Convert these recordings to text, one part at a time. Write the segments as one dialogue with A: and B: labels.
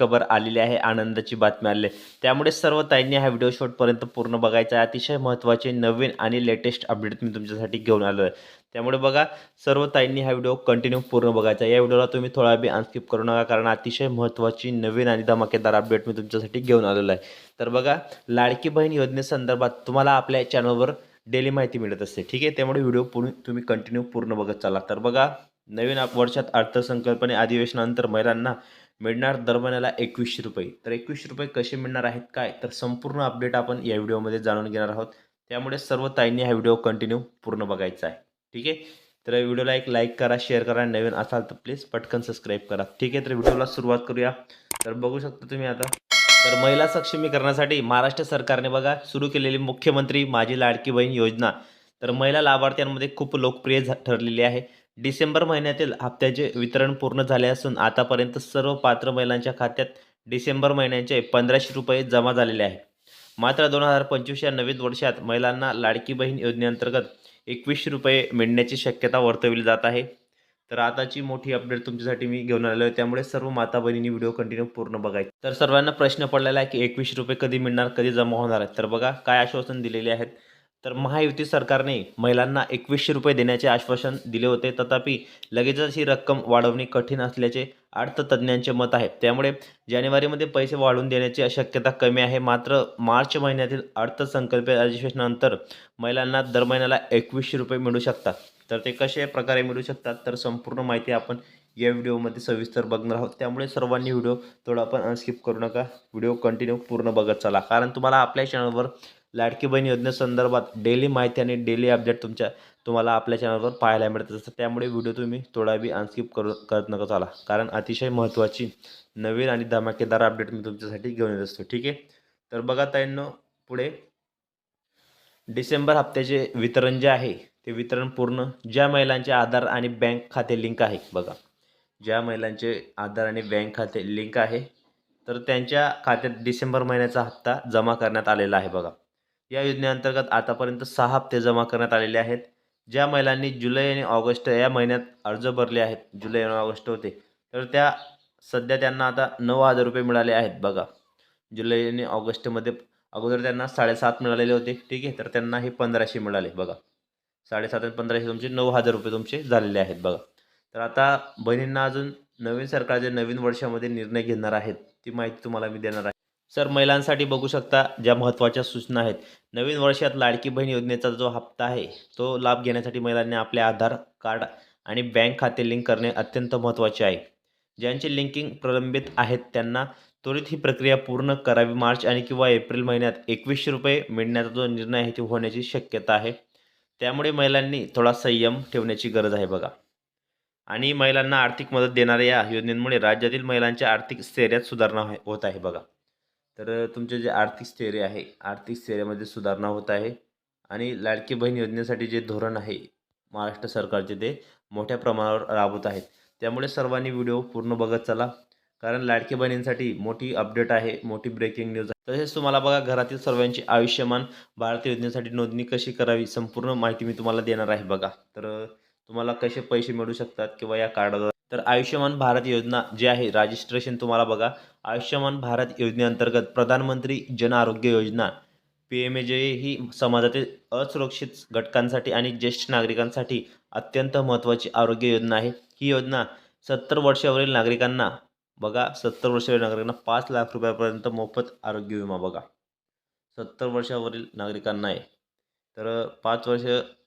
A: खबर आलेली आहे आनंदाची बातमी आलेली आहे. त्यामुळे सर्व ताईंनी हा व्हिडिओ शॉटपर्यंत पूर्ण बघायचा आहे. अतिशय महत्त्वाचे नवीन आणि लेटेस्ट अपडेट मी तुमच्यासाठी घेऊन आलो आहे त्यामुळे बघा सर्व ताईंनी हा व्हिडिओ कंटिन्यू पूर्ण बघायचा या व्हिडिओला तुम्ही थोडा बी अनस्किप करू नका कारण अतिशय महत्त्वाची नवीन आणि धमाकेदार अपडेट मी तुमच्यासाठी घेऊन आलेलो आहे. तर बघा लाडकी बहीण योजनेसंदर्भात तुम्हाला आपल्या चॅनलवर डेली माहिती मिळत असते. ठीक आहे? त्यामुळे व्हिडिओ पूर्ण तुम्ही कंटिन्यू पूर्ण बघत चाला तर बघा नवीन वर्षात अर्थसंकल्पने अधिवेशनानंतर महिलांना मिळणार दर एकवीसशे रुपये. तर एकवीसशे रुपये कसे मिळणार आहेत काय? तर संपूर्ण अपडेट आपण या व्हिडिओमध्ये जाणून घेणार आहोत. त्यामुळे सर्व ताईंनी हा व्हिडिओ कंटिन्यू पूर्ण बघायचा आहे. ठीक आहे? तर व्हिडिओला एक लाईक करा शेअर करा. आणि नवीन असाल तर प्लीज पटकन सबस्क्राईब करा. ठीक आहे? तर व्हिडिओला सुरुवात करूया. तर बघू शकता तुम्ही आता. तर महिला सक्षमीकरणासाठी महाराष्ट्र सरकारने बघा सुरू केलेली मुख्यमंत्री माझी लाडकी बहीण योजना. तर महिला लाभार्थ्यांमध्ये खूप लोकप्रिय ठरलेली आहे. डिसेंबर महिन्यातील हप्त्याचे वितरण पूर्ण झाले असून आतापर्यंत सर्व पात्र महिलांच्या खात्यात डिसेंबर महिन्याचे पंधराशे रुपये जमा झालेले आहे मात्र दोन हजार पंचवीस या नवीन वर्षात महिलांना लाडकी बहीण योजनेअंतर्गत एकवीसशे रुपये मिळण्याची शक्यता वर्तवली जात आहे. तर आताची मोठी अपडेट तुमच्यासाठी मी घेऊन आलेलो आहे. त्यामुळे सर्व माता बहिणींनी व्हिडिओ कंटिन्यू पूर्ण बघायचे तर सर्वांना प्रश्न पडलेला आहे की एकवीसशे रुपये कधी मिळणार कधी जमा होणार आहेत तर बघा काय आश्वासन दिलेले आहेत. तर महायुती सरकारने महिलांना एकवीसशे रुपये देण्याचे आश्वासन दिले होते. तथापि लगेचच ही रक्कम वाढवणे कठीण असल्याचे अर्थतज्ज्ञांचे मत आहे. त्यामुळे जानेवारीमध्ये पैसे वाढवून देण्याची शक्यता कमी आहे. मात्र मार्च महिन्यातील अर्थसंकल्पीय अधिवेशनानंतर महिलांना दर महिन्याला एकवीसशे रुपये मिळू शकतात. तर ते कशा प्रकारे मिळू शकतात? तर संपूर्ण माहिती आपण या व्हिडिओमध्ये सविस्तर बघणार आहोत. त्यामुळे सर्वांनी व्हिडिओ थोडा पण अनस्किप करू नका. व्हिडिओ कंटिन्यू पूर्ण बघत चला. कारण तुम्हाला आपल्या चॅनलवर लाडकी बहीण योजनेसंदर्भात डेली माहिती आणि डेली अपडेट तुमच्या तुम्हाला आपल्या चॅनलवर पाहायला मिळत असतं त्यामुळे व्हिडिओ तुम्ही थोडा बी अनस्किप करू करत नका चाला. कारण अतिशय महत्त्वाची नवीन आणि धमाकेदार अपडेट मी तुमच्यासाठी घेऊन येत असतो. ठीक आहे? तर बघा ताईंनो पुढे. डिसेंबर हप्त्याचे वितरण जे आहे ते वितरण पूर्ण ज्या महिलांचे आधार आणि बँक खाते लिंक आहे बघा. ज्या महिलांचे आधार आणि बँक खाते लिंक आहे तर त्यांच्या खात्यात डिसेंबर महिन्याचा हप्ता जमा करण्यात आलेला आहे बघा. या योजनेअंतर्गत आतापर्यंत सहा हप्ते जमा करण्यात आलेले आहेत. ज्या महिलांनी जुलै आणि ऑगस्ट या महिन्यात अर्ज भरले आहेत. जुलै आणि ऑगस्ट होते. तर त्या सध्या त्यांना आता नऊ हजार रुपये मिळाले आहेत. बघा. जुलै आणि ऑगस्टमध्ये अगोदर त्यांना साडेसात मिळालेले होते. ठीक आहे. तर त्यांना हे पंधराशे मिळाले. बघा. साडेसात आणि पंधराशे तुमचे नऊ हजार रुपये तुमचे झालेले आहेत. बघा. तर आता बहिणींना अजून नवीन सरकार जे नवीन वर्षामध्ये निर्णय घेणार आहेत ती माहिती तुम्हाला मी देणार आहे. सर महिलांसाठी बघू शकता ज्या महत्त्वाच्या सूचना आहेत. नवीन वर्षात लाडकी बहीण योजनेचा जो हप्ता आहे तो लाभ घेण्यासाठी महिलांनी आपले आधार कार्ड आणि बँक खाते लिंक करणे अत्यंत महत्त्वाचे आहे. ज्यांचे लिंकिंग प्रलंबित आहेत त्यांना त्वरित ही प्रक्रिया पूर्ण करावी. मार्च आणि किंवा एप्रिल महिन्यात एकवीसशे रुपये मिळण्याचा जो निर्णय आहे तो होण्याची शक्यता आहे. त्यामुळे महिलांनी थोडा संयम ठेवण्याची गरज आहे बघा. आणि महिलांना आर्थिक मदत देणाऱ्या या योजनेमुळे राज्यातील महिलांच्या आर्थिक स्थैर्यात सुधारणा होत आहे बघा. तर तुमचे जे आर्थिक स्थैर्य आहे आर्थिक स्थैर्यामध्ये सुधारणा होत आहे आणि लाडकी बहीण योजनेसाठी जे धोरण आहे महाराष्ट्र सरकारचे ते मोठ्या प्रमाणावर राबवत आहेत. त्यामुळे सर्वांनी व्हिडिओ पूर्ण बघत चला कारण लाडकी बहिणींसाठी मोठी अपडेट आहे मोठी ब्रेकिंग न्यूज आहे. तसेच तुम्हाला बघा घरातील सर्वांची आयुष्यमान भारत योजनेसाठी नोंदणी कशी करावी संपूर्ण माहिती मी तुम्हाला देणार आहे बघा. तर तुम्हाला कसे पैसे मिळू शकतात किंवा या कार्डाद्वारे तर आयुष्यमान भारत योजना जे आहे रजिस्ट्रेशन तुम्हाला बघा. आयुष्यमान भारत योजनेअंतर्गत प्रधानमंत्री Jan Arogya Yojana P M A जे ही समाजातील असुरक्षित घटकांसाठी आणि ज्येष्ठ नागरिकांसाठी अत्यंत महत्त्वाची आरोग्य योजना आहे. ही योजना सत्तर वर्षावरील नागरिकांना बघा सत्तर वर्षावरील नागरिकांना पाच लाख रुपयापर्यंत मोफत आरोग्य विमा बघा. सत्तर वर्षावरील नागरिकांना आहे. तर पाच वर्ष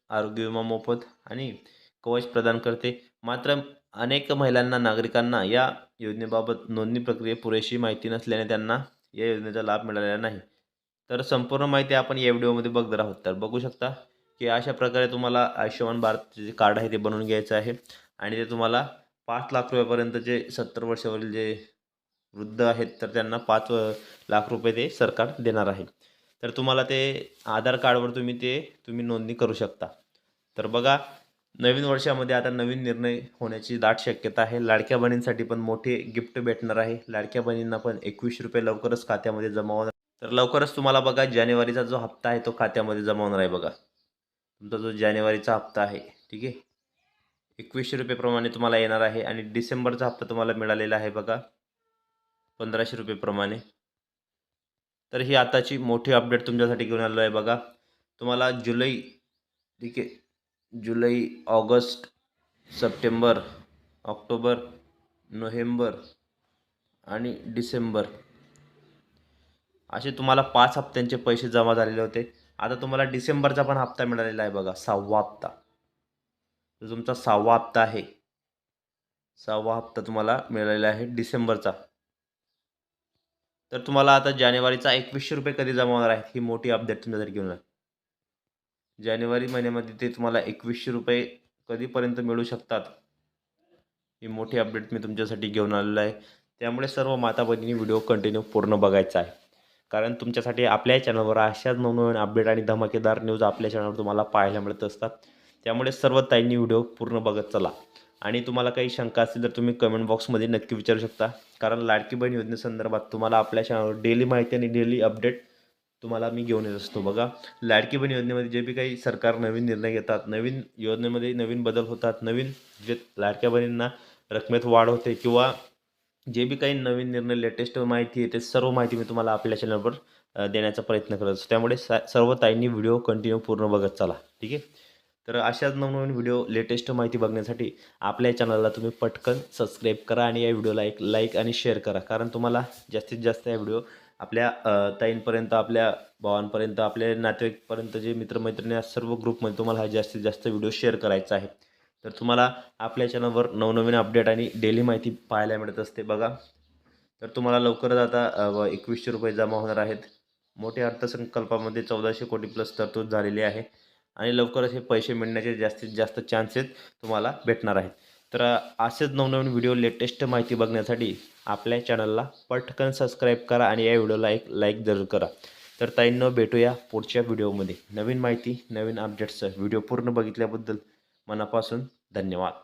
A: आरोग्य विमा मोफत आणि कवच प्रदान करते. मात्र अनेक महिलांना नागरिकांना या योजनेबाबत नोंदणी प्रक्रिये पुरेशी माहिती नसल्याने त्यांना या योजनेचा लाभ मिळालेला नाही. तर संपूर्ण माहिती आपण या व्हिडिओमध्ये बघणार आहोत. तर बघू शकता की अशा प्रकारे तुम्हाला आयुष्यमान भारतचे जे कार्ड आहे ते बनवून घ्यायचं आहे आणि ते तुम्हाला पाच लाख रुपयापर्यंत जे सत्तर वर्षावरील जे वृद्ध आहेत तर त्यांना पाच लाख रुपये ते सरकार देणार आहे. तर तुम्हाला ते आधार कार्डवर तुम्ही ते तुम्ही नोंदणी करू शकता. तर बघा नवीन वर्षामध्ये आता नवीन निर्णय होण्याची दाट शक्यता आहे. लाडक्या बहिणींसाठी पण मोठे गिफ्ट भेटणार आहे. लाडक्या बहिणींना पण एकवीस रुपये लवकरच खात्यामध्ये जमा होणार. तर लवकरच तुम्हाला बघा जानेवारीचा जो हप्ता आहे तो खात्यामध्ये जमा होणार आहे बघा. तुमचा जो जानेवारीचा हप्ता आहे ठीक आहे? एकवीसशे रुपयेप्रमाणे तुम्हाला येणार आहे आणि डिसेंबरचा हप्ता तुम्हाला मिळालेला आहे बघा. पंधराशे रुपयेप्रमाणे तर ही आताची मोठी अपडेट तुमच्यासाठी घेऊन आलो आहे बघा. तुम्हाला जुलै ठीक आहे जुलै ऑगस्ट सप्टेंबर ऑक्टोबर नोव्हेंबर आणि डिसेंबर. असे तुम्हाला पाच हप्त्यांचे पैसे जमा झालेले होते. आता तुम्हाला डिसेंबरचा पण हप्ता मिळालेला आहे बघा सहावा हप्ता. जो तुमचा सहावा हप्ता आहे. सहावा हप्ता तुम्हाला मिळालेला आहे डिसेंबरचा. तर तुम्हाला आता जानेवारीचा एकवीसशे रुपये कधी जमा होणार आहे ही मोठी अपडेट तुमच्यासाठी घेऊन जानेवारी महिन्यामध्ये ते तुम्हाला एकवीसशे रुपये कधीपर्यंत मिळू शकतात? ही मोठी अपडेट मी तुमच्यासाठी घेऊन आलेलो आहे. त्यामुळे सर्व माता भगिनी व्हिडिओ कंटिन्यू पूर्ण बघायचा आहे. कारण तुमच्यासाठी आपल्या चॅनलवर अशाच नवनवीन अपडेट आणि धमाकेदार न्यूज आपल्या चॅनलवर तुम्हाला पाहायला मिळत असतात. त्यामुळे सर्व ताईंनी व्हिडिओ पूर्ण बघत चला. आणि तुम्हाला काही शंका असतील तर तुम्ही कमेंट बॉक्समध्ये नक्की विचारू शकता. कारण लाडकी बहीण योजनेसंदर्भात तुम्हाला आपल्या चॅनलवर डेली माहिती आणि डेली अपडेट तुम्हाला मी घेऊन येत असतो. बघा लाडकी बहीण योजनेमध्ये जे बी काही सरकार नवीन निर्णय घेतात नवीन योजनेमध्ये नवीन बदल होतात नवीन जे लाडक्या बहिणींना रकमेत वाढ होते किंवा जे बी काही नवीन निर्णय लेटेस्ट माहिती आहे ते सर्व माहिती मी तुम्हाला आपल्या चॅनलवर देण्याचा प्रयत्न करत असतो. त्यामुळे सा सर्व ताईंनी व्हिडिओ कंटिन्यू पूर्ण बघत चला. ठीक आहे? तर अशाच नवनवीन व्हिडिओ लेटेस्ट माहिती बघण्यासाठी आपल्या चॅनलला तुम्ही पटकन सबस्क्राईब करा आणि या व्हिडिओला एक लाईक आणि शेअर करा. कारण तुम्हाला जास्तीत जास्त या व्हिडिओ आपल्या ताईंपर्यंत आपल्या भावांपर्यंत आपल्या नातेवाईकपर्यंत जे मित्रमैत्रिणी आहेत, सर्व ग्रुपमध्ये तुम्हाला हा जास्तीत जास्त व्हिडिओ शेअर करायचा आहे. तर तुम्हाला आपल्या चॅनलवर नवनवीन अपडेट आणि डेली माहिती पाहायला मिळत असते बघा. तर तुम्हाला लवकरच आता एकवीसशे रुपये जमा होणार आहेत. मोठ्या अर्थसंकल्पामध्ये चौदाशे कोटी प्लस तरतूद झालेली आहे. आणि लवकरच हे पैसे मिळण्याचे जास्तीत जास्त चान्सेस तुम्हाला भेटणार आहेत. तर असेच नवनवीन व्हिडिओ लेटेस्ट माहिती बघण्यासाठी आपल्या चॅनलला पटकन सबस्क्राईब करा आणि या व्हिडिओला एक लाईक जरूर करा. तर ताईंनो भेटूया पुढच्या व्हिडिओमध्ये. नवीन माहिती नवीन अपडेट्स व्हिडिओ पूर्ण बघितल्याबद्दल मनापासून धन्यवाद.